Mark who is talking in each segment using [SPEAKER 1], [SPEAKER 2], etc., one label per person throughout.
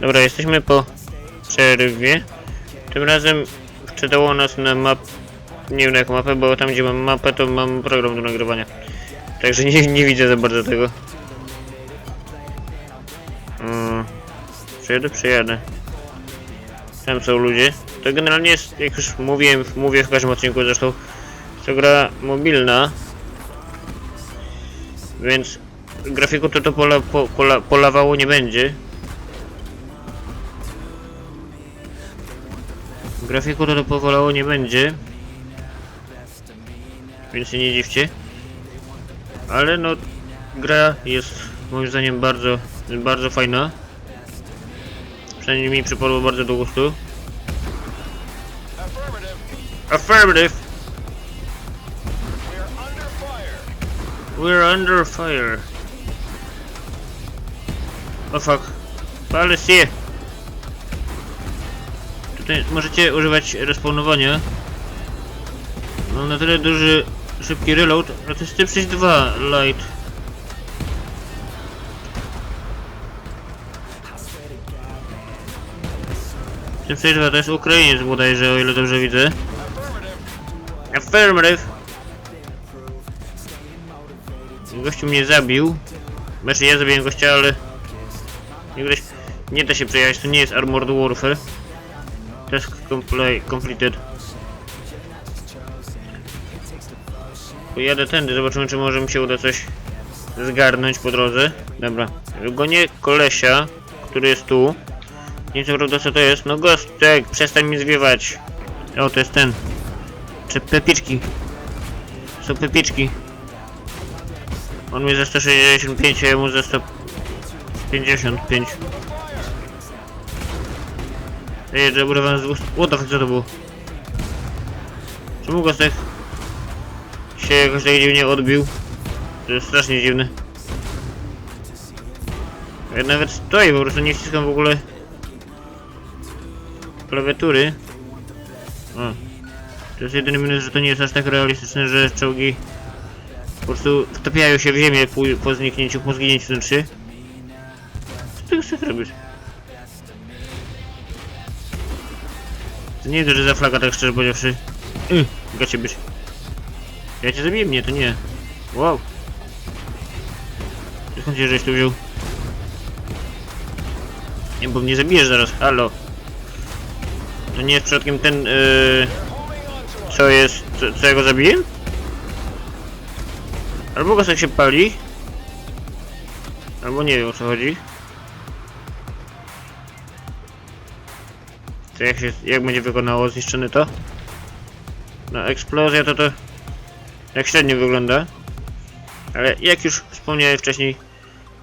[SPEAKER 1] Dobra, jesteśmy po przerwie. Tym razem wczytało nas na map... Nie wiem na jaką mapę, bo tam gdzie mam mapę to mam program do nagrywania. Także nie, nie widzę za bardzo tego. Mm, przejadę, przejadę. Tam są ludzie. To generalnie jest, jak już mówiłem, mówię w każdym odcinku zresztą, to gra mobilna. Więc grafiku to to pola, po, pola, polawało nie będzie. Grafiku to, to powolało nie będzie. Więc się nie dziwcie. Ale no, gra jest moim zdaniem bardzo, bardzo fajna. Przynajmniej mi przypadło bardzo do gustu. Affirmative! We're under fire. Oh fuck. Policy! Możecie używać respawnowania. Mam na tyle duży, szybki reload, a to jest typ 62 light. Typ 62 to jest Ukrainiec bodajże, o ile dobrze widzę. Affirmative! Gościu mnie zabił. Znaczy ja zabiłem gościa, ale... Nie da się przejechać, to nie jest Armored Warfare. Task complete, completed. Pojadę tędy, zobaczymy czy może mi się uda coś zgarnąć po drodze. Dobra, gonię kolesia, który jest tu. Nie wiem prawda co to jest. No gostek, przestań mi zwiewać. O, to jest ten. Czy pepiczki. Są pepiczki. On mi za 165, a ja mu za 155. Ej, że urywam z dwóch... What the fuck, co to było? Czemu Gostek się jakoś tak dziwnie odbił? To jest strasznie dziwne. Ja nawet stoję, po prostu nie wciskam w ogóle klawiatury. O. To jest jedyny minus, że to nie jest aż tak realistyczne, że czołgi po prostu wtapiają się w ziemię po, po zniknięciu, po zginięciu ten 3. Co ty chcesz robić? Nie jest, że za flaga tak szczerze powiedziawszy. Yy, gacie być. Ja cię zabiję mnie, to nie. Wow. Skąd się żeś tu wziął? Nie, bo mnie zabijesz zaraz, halo. To nie jest przypadkiem ten, yy, co jest, co, co ja go zabiję? Albo go się pali. Albo nie wiem o co chodzi. To jak się, jak będzie wykonało zniszczony to? No eksplozja to to tak średnio wygląda. Ale jak już wspomniałem wcześniej,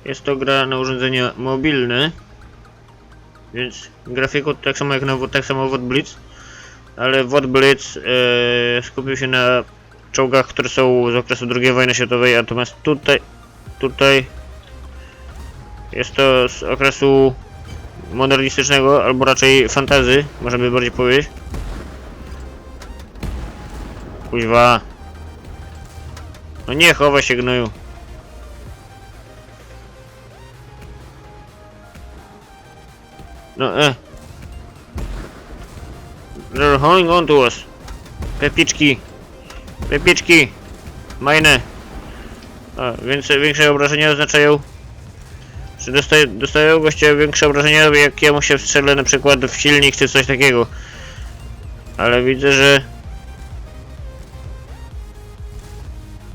[SPEAKER 1] jest to gra na urządzenia mobilne. Więc grafiku tak samo jak na tak samo WOT Blitz. Ale WOT Blitz e, skupił się na czołgach, które są z okresu II wojny światowej, natomiast tutaj, tutaj jest to z okresu modernistycznego, albo raczej fantazy, można by bardziej powiedzieć. Kuźwa. No nie, chowaj się gnoju. No e. They're holding on to us. Pepiczki. Pepiczki. Majne. A, więcej, większe obrażenia oznaczają czy dostaje, dostają goście większe obrażenia, jak ja mu się wstrzelę na przykład w silnik czy coś takiego. Ale widzę, że...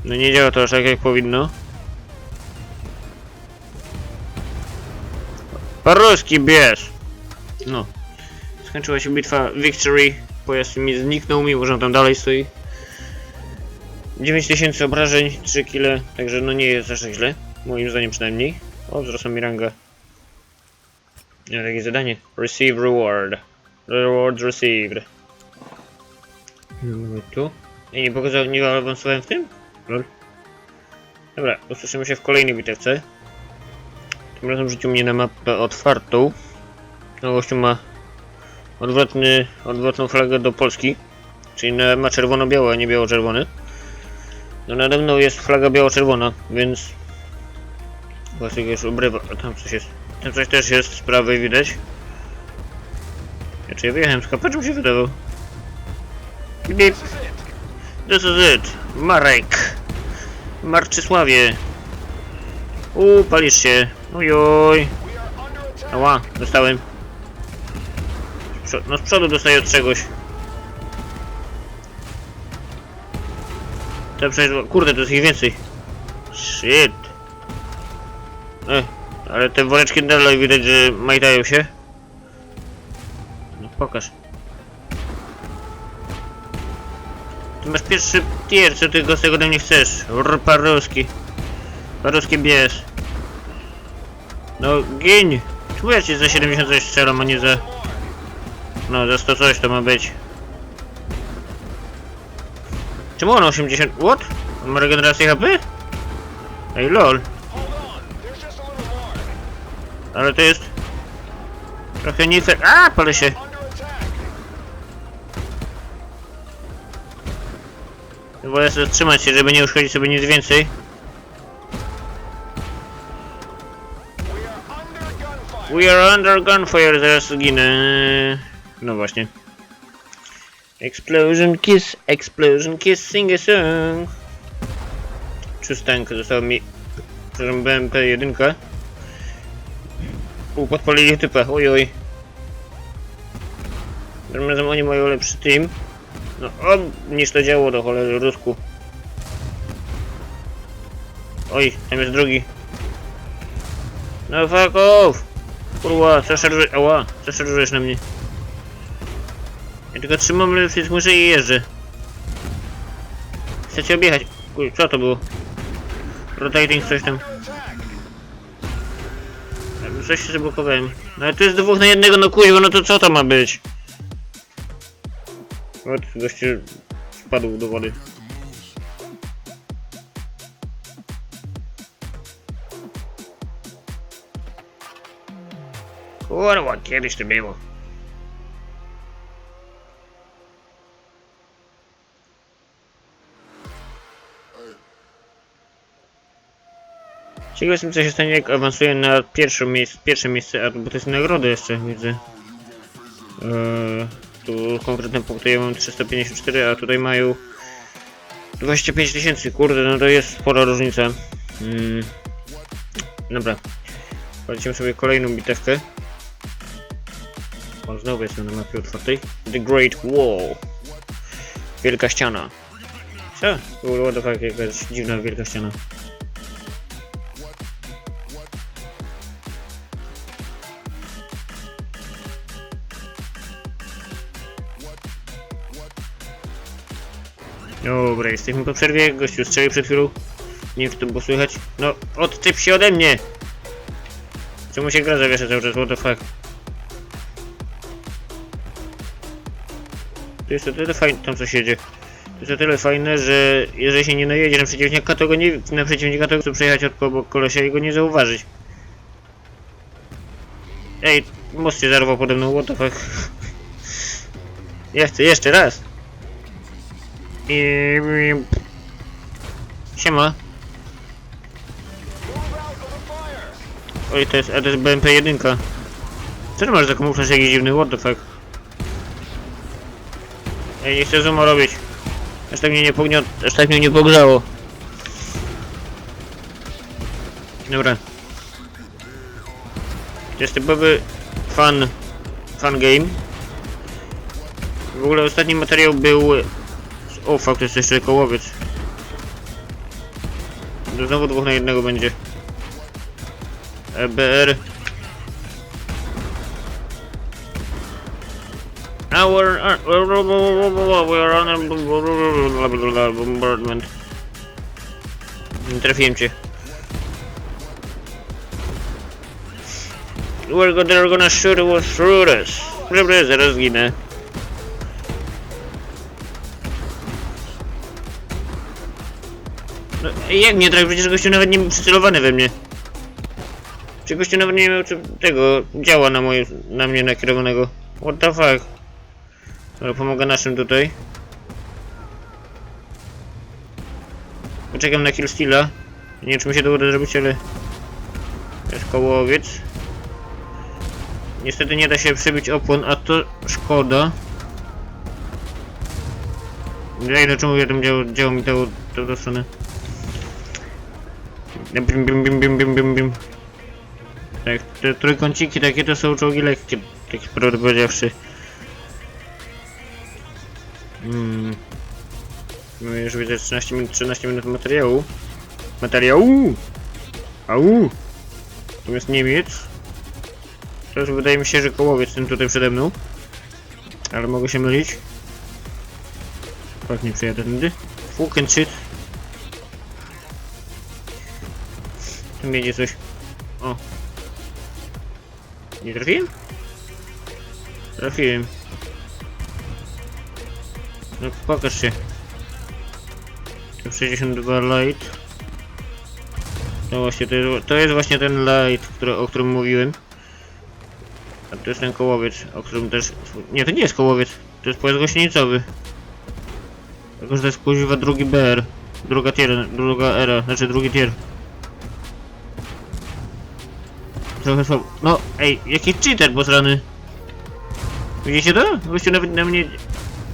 [SPEAKER 1] No nie działa to aż tak jak powinno. Paruski bierz! No. Skończyła się bitwa Victory. Pojazd mi zniknął, mimo że on tam dalej stoi. 9000 obrażeń, 3 kile, także no nie jest aż tak źle. Moim zdaniem przynajmniej. O, wzrosła mi ranga. Zadanie. Receive reward. Reward received. No, tu. Ej, nie pokazał, nie awansowałem w tym? Lol. Dobra, usłyszymy się w kolejnej bitewce. Tym razem rzucił mnie na mapę otwartą. No gościu ma odwrotny, odwrotną flagę do Polski. Czyli ma czerwono-białe, a nie biało-czerwony. No nade mną jest flaga biało-czerwona, więc... Właśnie już obrywa, a tam coś jest. Tam coś też jest z prawej widać. Ja czy ja wyjechałem z kapa, czy mi się wydawał? Bip. This is it. Marek. Marczysławie. Uuu, palisz się. Ojoj. Ała, dostałem. No z przodu dostaję od czegoś. To przecież, kurde, to jest ich więcej. Shit. E, ale te woreczki dalej widać, że majtają się. No pokaż. Ty masz pierwszy tier, co ty go z tego ode mnie chcesz? Rr, paruski. Paruski bies. No, gin! Czemu ja za 70 coś strzelam, a nie za... No, za 100 coś to ma być. Czemu on 80... What? On ma regenerację HP? Ej, lol. Ale to jest... Trochę nie fair... A, palę się. Wolę sobie trzymać się, żeby nie uszkodzić sobie nic więcej. We are under gunfire, zaraz ginę. No właśnie. Explosion kiss, explosion kiss, sing a song. Czystankę zostało mi... Przepraszam, BMP 1. U, podpalili typa, ojoj. Tym razem oni mają lepszy team. No, o, niż to działo do cholery rusku. Oj, tam jest drugi. No fuck off! Kurwa, co szarżujesz? Ała, co szarżujesz na mnie? Ja tylko trzymam lewy muszę i jeżdżę. Chcecie objechać? Kuj, co to było? Rotating coś tam. Coś się zablokowałem. No ale tu jest dwóch na jednego, no kurwa, no to co to ma być? O, tu gościu spadł do wody. Kurwa, kiedyś to było. Ciekaw jestem co się stanie jak awansuję na pierwsze miejsce, pierwsze miejsce, bo to jest nagrody jeszcze widzę. Eee, tu konkretne punkty ja mam 354, a tutaj mają 25 tysięcy, kurde, no to jest spora różnica. Mm. Dobra, polecimy sobie kolejną bitewkę. O, znowu jestem na mapie otwartej. The Great Wall. Wielka ściana. Co? What the fuck, jakaś dziwna wielka ściana. Jesteśmy po przerwie. Gościu strzelił przed chwilą. Nie wiem, czy to było słychać. No, odczep się ode mnie! Czemu się gra zawiesza cały czas? What the fuck? To jest o tyle fajne, tam coś jedzie. To jest o tyle fajne, że jeżeli się nie najedzie na przeciwnika, to go nie, na przeciwnika to chce przejechać od obok kolesia i go nie zauważyć. Ej, most się zarwał pode mną, what the fuck. Chcę jeszcze raz. I... Siema. Oj, to jest, to jest BMP 1. Co ty masz za kamuflaż jakiś dziwny, what the fuck? Ej, nie chcę zooma robić. Aż tak mnie nie pogniot... aż tak mnie nie pogrzało. Dobra. To jest typowy fan... fan game. W ogóle ostatni materiał był... O fuck, to jest jeszcze kołowiec. Znowu dwóch na jednego będzie. EBR. Our, we are on bombardment. Nie trafiłem cię. We're go- they're gonna shoot us through us. Dobra, zaraz ginę. Jak nie tak? Przecież gościu nawet nie był przycelowany we mnie. Czy gościu nawet nie miał tego działa na moje, na mnie nakierowanego. What the fuck? Ale pomogę naszym tutaj. Poczekam na killsteala. Nie wiem czy mi się to uda zrobić, ale... To jest kołowiec. Niestety nie da się przebić opłon, a to szkoda. Ja wiem czemu ja tam działo, działo mi do strony. Bim, bim, bim, bim, bim, bim, bim. Tak, te trójkąciki takie to są czołgi lekkie, tak prawdę powiedziawszy. Hmm. No już widzę 13 minut, 13 minut materiału. Materiału! Au! Jest Niemiec. Teraz wydaje mi się, że kołowiec ten tutaj przede mną. Ale mogę się mylić. Tak, nie przejadę tędy. Fucking shit. Tu coś. O. Nie trafiłem? Trafiłem. No pokaż się. Tu 62 light. No właśnie, to jest, to jest właśnie ten light, który, o którym mówiłem. A to jest ten kołowiec, o którym też... Nie, to nie jest kołowiec. To jest pojazd gościnicowy. Tylko, że to jest kuźwa drugi BR. Druga tier, druga era, znaczy drugi tier. Trochę słabo. No, ej, jaki cheater posrany. Widzicie to? Gościu nawet na mnie...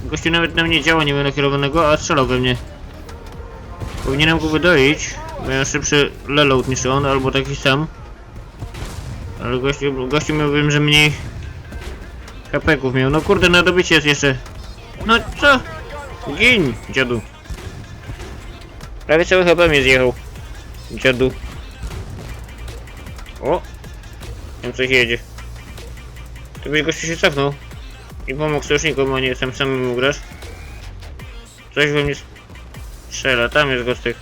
[SPEAKER 1] Gościu nawet na mnie działa nie miał nakierowanego, a strzelał we mnie. Powinienem go wydoić, bo ja szybszy leload niż on, albo taki sam. Ale gościu, gościu miał wiem, że mniej hapeków miał. No kurde, na dobycie jest jeszcze. No co? Gin, dziadu. Prawie cały HP mnie zjechał. Dziadu. O! Tam coś jedzie. To byś gościu się cofnął. I pomógł sojusznikom, a nie sam samemu grasz. Coś we mnie strzela, tam jest gostek.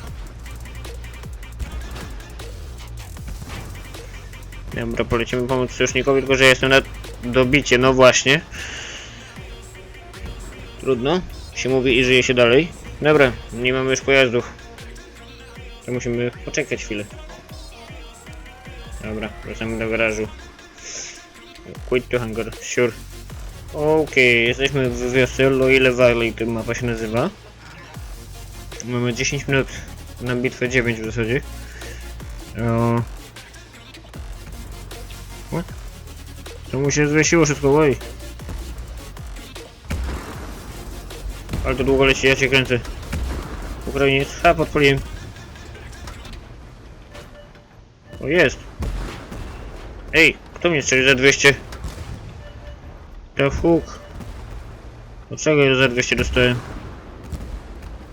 [SPEAKER 1] Dobra, polecimy pomóc sojusznikowi, tylko że jestem na dobicie, no właśnie. Trudno, się mówi i żyje się dalej. Dobra, nie mamy już pojazdów. To musimy poczekać chwilę. Dobra, wracamy do garażu. Quit to hangar, sure. Okej, jesteśmy w wiosce Loile Valley, to mapa się nazywa. Mamy 10 minut na bitwę 9 w zasadzie. O... What? To mu się zwiesiło wszystko, oj. Ale to długo leci, ja cię kręcę. Ukrainiec, ha, podpaliłem. O, jest. Ej, kto mnie strzeli za 200? To fuk. Dlaczego ja za 200 dostałem?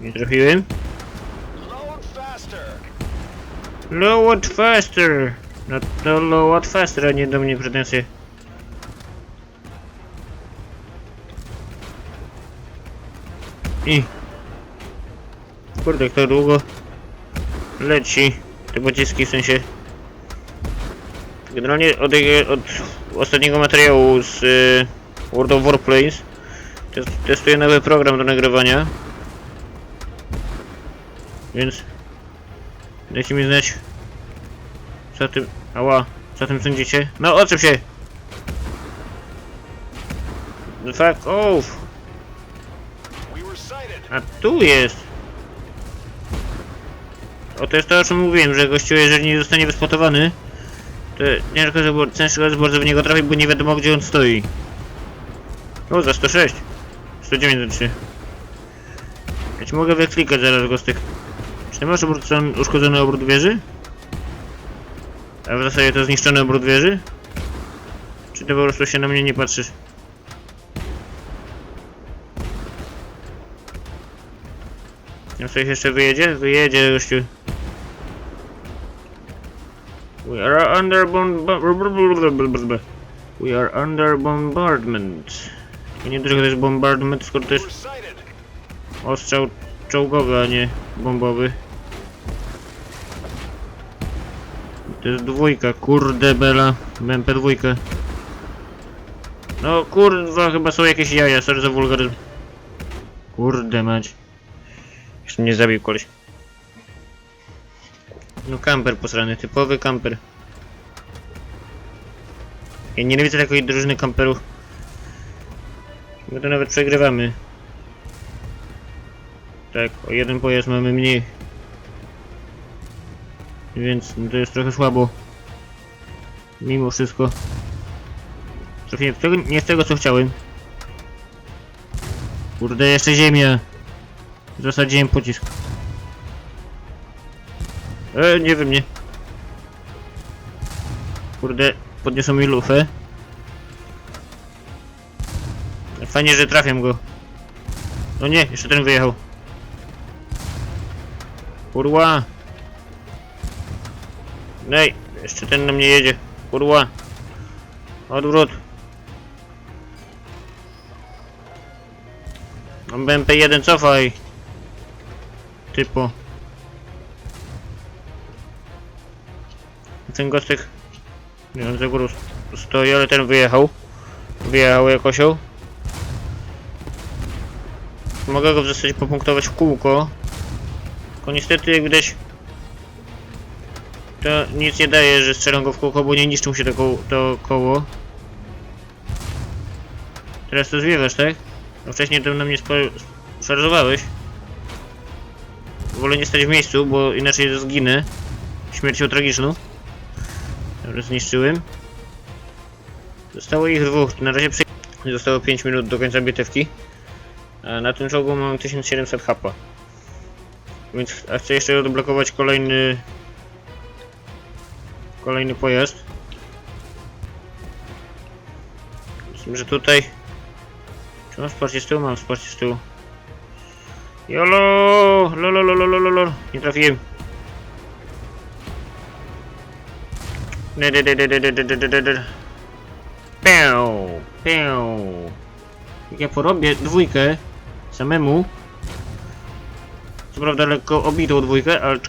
[SPEAKER 1] Nie trafiłem?
[SPEAKER 2] Load faster.
[SPEAKER 1] No to load faster, a nie do mnie pretensje. I... Kurde, kto długo leci. Te pociski w sensie... Generalnie od, od ostatniego materiału z y, World of Warplanes test, testuję nowy program do nagrywania. Więc dajcie mi znać co tym... Ała, co tym sądzicie? No oczep się! The fuck off! A tu jest! O to jest to o czym mówiłem, że gościu jeżeli nie zostanie wyspotowany to ciężko, żeby, ciężko jest bardzo w niego trafić, bo nie wiadomo gdzie on stoi. O, za 106. 193. Ja ci mogę wyklikać zaraz gostek. Czy ty masz obrót, uszkodzony obrót wieży? A w zasadzie to zniszczony obrót wieży? Czy ty po prostu się na mnie nie patrzysz? No coś jeszcze wyjedzie? Wyjedzie gościu. We are under bombardment. We are under bombardment. I nie tylko to jest bombardment, skoro to jest ostrzał czołgowy, a nie bombowy. To jest dwójka, kurde bela. MP dwójkę. No kurwa, chyba są jakieś jaja, sorry za wulgaryzm. Kurde mać. Jeszcze mnie zabił koleś. No kamper posrany, typowy kamper. Ja nienawidzę takiej drużyny kamperów. My to nawet przegrywamy. Tak, o jeden pojazd mamy mniej. Więc no to jest trochę słabo. Mimo wszystko. Trochę nie, nie z tego co chciałem. Kurde, jeszcze ziemia. Zasadziłem pocisk. E, nie wiem, nie. Kurde, podniosą mi lufę. Fajnie, że trafiam go. No nie, jeszcze ten wyjechał. Kurwa. Nej, jeszcze ten na mnie jedzie. Kurwa. Odwrót. Mam BMP1, cofaj. Typo. Ten gostek... Nie wiem, za górą stoi, ale ten wyjechał. Wyjechał jak osioł. Mogę go w zasadzie popunktować w kółko. Tylko niestety jak widać to nic nie daje, że strzelam go w kółko, bo nie niszczą się to, koło, to koło. Teraz to zwiewasz, tak? No wcześniej to na mnie szarżowałeś. Wolę nie stać w miejscu, bo inaczej zginę. Śmiercią tragiczną. Zniszczyłem. Zostało ich dwóch. Na razie przy... Zostało 5 minut do końca bitewki. A na tym czołgu mam 1700 hapa. Więc a chcę jeszcze odblokować kolejny kolejny pojazd. Myślę, że tutaj... Czy mam wsparcie z tyłu? Mam wsparcie z tyłu. Jolo! Lolo, lolo, lolo, lolo. Nie trafiłem. De, de, de, de, de, de, de, de. Pię, pię. Jak ja porobię dwójkę samemu, co prawda lekko obitą dwójkę, ale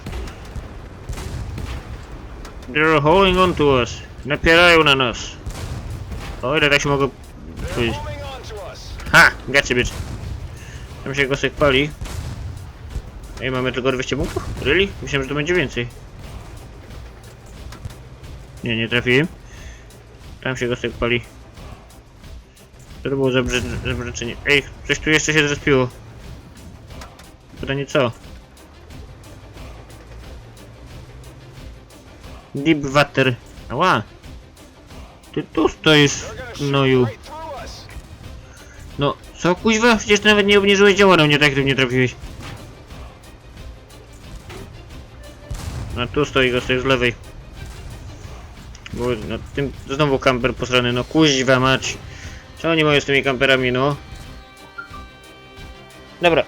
[SPEAKER 1] They're holding on to us. Napierają na nas. O ile tak się mogę powiedzieć. Ha! Gacie bitch. Tam się gosek pali. Ej, mamy tylko 200 punktów? Really? Myślałem, że to będzie więcej. Nie, nie trafiłem. Tam się go sypali. To było za brzeczenie? Ej, coś tu jeszcze się zrespiło. Pytanie co? Deep water. Ała! Ty tu stoisz,
[SPEAKER 2] noju.
[SPEAKER 1] No, co kuźwa? Przecież nawet nie obniżyłeś działa na tak, mnie tak, gdyby nie trafiłeś. No tu stoi go z lewej. Bo no, tym znowu kamper posrany, no kuźwa mać. Co oni mają z tymi kamperami, no? Dobra,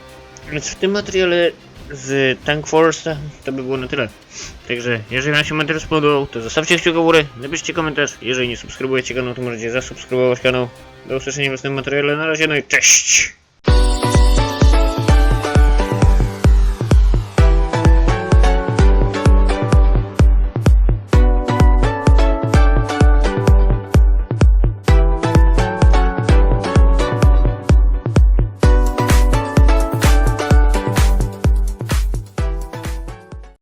[SPEAKER 1] więc w tym materiale z Tank Force to by było na tyle. Także, jeżeli wam się materiał spodobał, to zostawcie kciuka w górę, napiszcie komentarz. Jeżeli nie subskrybujecie kanału, to możecie zasubskrybować kanał. Do usłyszenia w następnym materiale. Na razie, no i cześć!